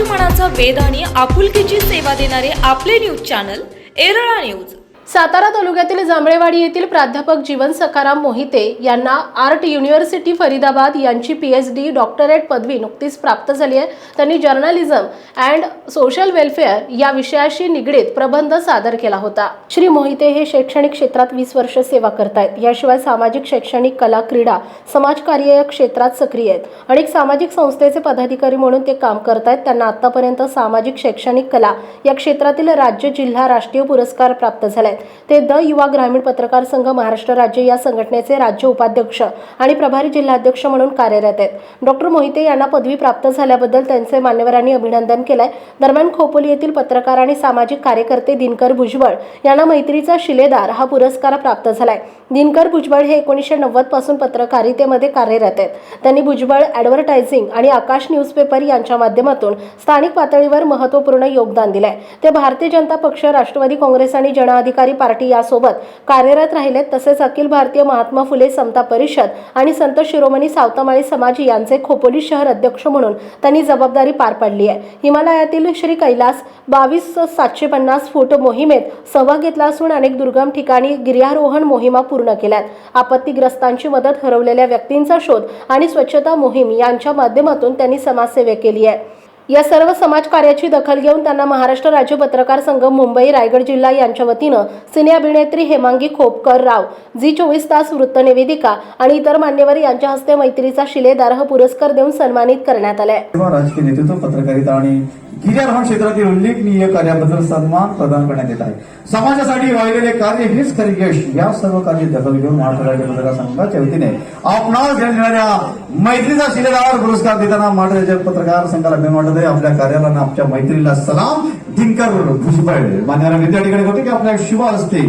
मनाचा वेध आणि आपुलकीची सेवा देणारे आपले न्यूज चॅनल एरळा न्यूज सातारा तालुक्यातील जांभळेवाडी येथील प्राध्यापक जीवन सखाराम मोहिते यांना आर्ट युनिव्हर्सिटी फरीदाबाद यांची पी एच डी डॉक्टरेट पदवी नुकतीच प्राप्त झाली आहे. त्यांनी जर्नलिझम अँड सोशल वेलफेअर या विषयाशी निगडीत प्रबंध सादर केला होता. श्री मोहिते हे शैक्षणिक क्षेत्रात वीस वर्ष सेवा करतायत. याशिवाय सामाजिक शैक्षणिक कला क्रीडा समाजकार्य या क्षेत्रात सक्रिय आहेत. अनेक सामाजिक संस्थेचे पदाधिकारी म्हणून ते काम करतायत. त्यांना आतापर्यंत सामाजिक शैक्षणिक कला या क्षेत्रातील राज्य जिल्हा राष्ट्रीय पुरस्कार प्राप्त झाला ते द युवा ग्रामीण पत्रकार संघ महाराष्ट्र राज्य या संघटनेचे राज्य उपाध्यक्ष आणि प्रभारी जिल्हाध्यक्ष म्हणून कार्यरत आहेत. डॉक्टर मोहिते यांना पदवी प्राप्त झाल्याबद्दल त्यांचे मान्यवरांनी अभिनंदन केलंय. दरम्यान खोपोली येथील पत्रकार आणि सामाजिक कार्यकर्ते दिनकर भुजबळ यांना मैत्रीचा शिलेदार हा पुरस्कार प्राप्त झालाय. दिनकर भुजबळ हे एकोणीसशे नव्वदपासून पत्रकारितेमध्ये कार्यरत आहेत. त्यांनी भुजबळ ॲडव्हर्टायझिंग आणि आकाश न्यूजपेपर यांच्या माध्यमातून स्थानिक पातळीवर महत्त्वपूर्ण योगदान दिलंय. ते भारतीय जनता पक्ष राष्ट्रवादी काँग्रेस आणि जनअधिकारी अधिकारी पार्टी यासोबत कार्यरत राहिलेत तसेच अखिल भारतीय महात्मा फुले समता परिषद आणि संत शिरोमणी सावतामाळी समाज यांचे खोपोली शहर अध्यक्ष म्हणून त्यांनी जबाबदारी पार पाडली आहे. हिमालयातील श्री कैलास बावीस सातशे पन्नास फूट मोहिमेत सहभाग घेतला असून अनेक दुर्गम ठिकाणी गिर्यारोहण मोहिमा पूर्ण केल्यात. आपत्तीग्रस्तांची मदत हरवलेल्या व्यक्तींचा शोध आणि स्वच्छता मोहीम यांच्या माध्यमातून त्यांनी समाजसेवा केली आहे. या सर्व समाजकार्याची दखल घेऊन त्यांना महाराष्ट्र राज्य पत्रकार संघ मुंबई रायगड जिल्हा यांच्या वतीनं सिने अभिनेत्री हेमांगी खोपकर राव जी चोवीस तास वृत्तनिवेदिका आणि इतर मान्यवर यांच्या हस्ते मैत्रीचा शिलेदार हा पुरस्कार देऊन सन्मानित करण्यात आलाय. राजकीय नेतृत्व पत्रकारिता आणि गिर्यारोहण क्षेत्रातील उल्लेखनीय कार्याबद्दल सन्मान प्रदान करण्यात येत आहे. समाजासाठी वाहिलेले कार्य हेच खरे यश. या सर्व कार्य दखल घेऊन महाराष्ट्र पत्रकार संघाच्या वतीने आपणास घेणाऱ्या मैत्रीचा शिलेदार पुरस्कार देताना महाराष्ट्र पत्रकार संघाला अभिमान वाटत आहे आपल्या कार्याला आपल्या मैत्रीला सलाम. दिनकर भुजबळ मान्यवर विद्या ठिकाणी होते की आपल्या शिवा असते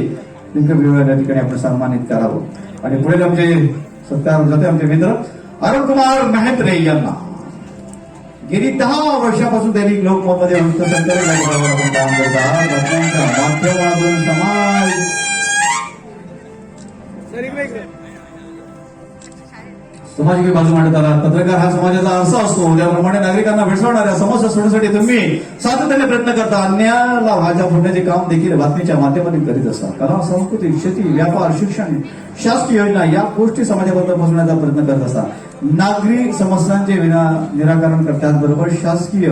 दिनकर भुजबळ या ठिकाणी आपण सन्मानित करावं. आणि पुढे आमचे सत्कार जाते आमचे मित्र अरुण कुमार मेहत्रे यांना. गेली दहा वर्षापासून त्यांनी लोकमतमध्ये वृत्तसंकलन कार्यक्रमावर आपण काम करत आहात. घटनांच्या माध्यमातून समाज समाजाची बाजू मांडत आला. पत्रकार हा समाजाचा आरसा असतो. त्याप्रमाणे नागरिकांना भेडसावणाऱ्या समस्या सोडण्यासाठी तुम्ही सातत्याने प्रयत्न करता. अन्यायाला भाज्या फोडण्याचे काम देखील बातमीच्या माध्यमातून करीत असतात. कला संस्कृती शेती व्यापार शिक्षण शासकीय योजना या गोष्टी समाजाबद्दल पोहोचण्याचा प्रयत्न करत असतात. नागरी समस्यांचे विना- निराकरण करतात त्याचबरोबर शासकीय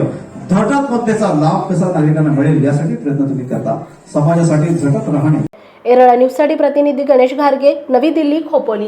धटात्मकतेचा लाभ कसा नागरिकांना मिळेल यासाठी प्रयत्न तुम्ही करता. समाजासाठी झटत राहणे. एरळा न्यूजसाठी प्रतिनिधी गणेश घारगे नवी दिल्ली खोपोली.